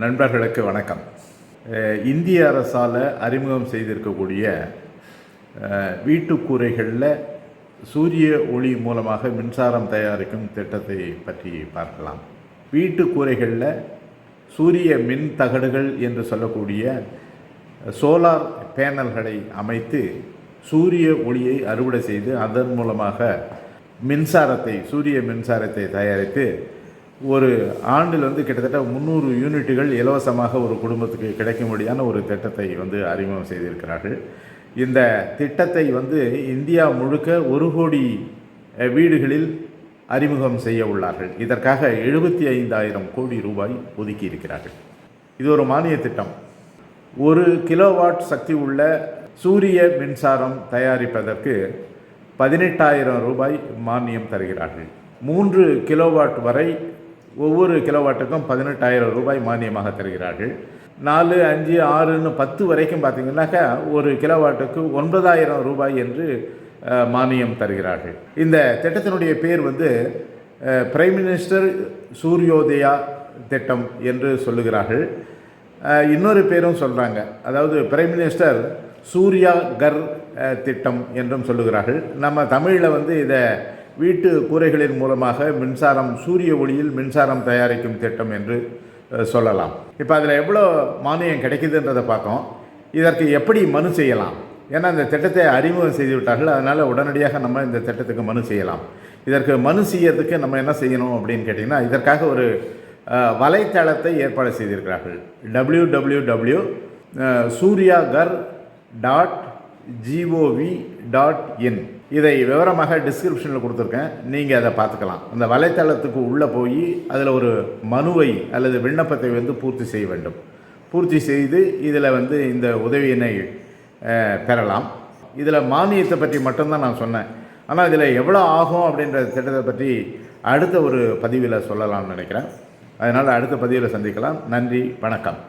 நண்பர்களுக்கு வணக்கம். இந்திய அரசால் அறிமுகம் செய்திருக்கக்கூடிய வீட்டு கூரைகளில் சூரிய ஒளி மூலமாக மின்சாரம் தயாரிக்கும் திட்டத்தை பற்றி பார்க்கலாம். வீட்டு கூரைகளில் சூரிய மின் தகடுகள் என்று சொல்லக்கூடிய சோலார் பேனல்களை அமைத்து சூரிய ஒளியை அறுவடை செய்து அதன் மூலமாக மின்சாரத்தை சூரிய மின்சாரத்தை தயாரித்து ஒரு ஆண்டில் வந்து கிட்டத்தட்ட முந்நூறு யூனிட்டுகள் இலவசமாக ஒரு குடும்பத்துக்கு கிடைக்கும்படியான ஒரு திட்டத்தை வந்து அறிமுகம் செய்திருக்கிறார்கள். இந்த திட்டத்தை வந்து இந்தியா முழுக்க ஒரு கோடி வீடுகளில் அறிமுகம் செய்ய உள்ளார்கள். இதற்காக எழுபத்தி ஐந்தாயிரம் கோடி ரூபாய் ஒதுக்கி இருக்கிறார்கள். இது ஒரு மானிய திட்டம். ஒரு கிலோவாட் சக்தி உள்ள சூரிய மின்சாரம் தயாரிப்பதற்கு பதினெட்டாயிரம் ரூபாய் மானியம் தருகிறார்கள். மூன்று கிலோவாட் வரை ஒவ்வொரு கிலோவாட்டுக்கும் பதினெட்டாயிரம் ரூபாய் மானியமாக தருகிறார்கள். நாலு அஞ்சு ஆறுன்னு பத்து வரைக்கும் பார்த்தீங்கன்னாக்கா ஒரு கிலோவாட்டுக்கு ஒன்பதாயிரம் ரூபாய் என்று மானியம் தருகிறார்கள். இந்த திட்டத்தினுடைய பேர் வந்து பிரைம் மினிஸ்டர் சூரியோதயா திட்டம் என்று சொல்லுகிறார்கள். இன்னொரு பேரும் சொல்கிறாங்க அதாவது பிரைம் மினிஸ்டர் சூர்யா கர் திட்டம் என்றும் சொல்லுகிறார்கள். நம்ம தமிழில் வந்து இதை வீட்டு கூரைகளின் மூலமாக மின்சாரம் சூரிய ஒளியில் மின்சாரம் தயாரிக்கும் திட்டம் என்று சொல்லலாம். இப்போ அதில் எவ்வளோ மானியம் கிடைக்குதுன்றதை பார்த்தோம். இதற்கு எப்படி மனு செய்யலாம்? ஏன்னா இந்த திட்டத்தை அறிமுகம் செய்து விட்டார்கள் அதனால் உடனடியாக நம்ம இந்த திட்டத்துக்கு மனு செய்யலாம். இதற்கு மனு செய்யறதுக்கு நம்ம என்ன செய்யணும் அப்படின்னு கேட்டிங்கன்னா இதற்காக ஒரு வலைத்தளத்தை ஏற்பாடு செய்திருக்கிறார்கள். W W W Surya Ghar dot gov dot in இதை விவரமாக டிஸ்கிரிப்ஷனில் கொடுத்துருக்கேன். நீங்கள் அதை பார்த்துக்கலாம். அந்த வலைத்தளத்துக்கு உள்ளே போய் அதில் ஒரு மனுவை அல்லது விண்ணப்பத்தை வந்து பூர்த்தி செய்ய வேண்டும். பூர்த்தி செய்து இதில் வந்து இந்த உதவியினை பெறலாம். இதில் மானியத்தை பற்றி மட்டும்தான் நான் சொன்னேன். ஆனால் இதில் எவ்வளோ ஆகும் அப்படின்ற திட்டத்தை பற்றி அடுத்த ஒரு பதிவில் சொல்லலாம்னு நினைக்கிறேன். அதனால் அடுத்த பதிவில் சந்திக்கலாம். நன்றி வணக்கம்.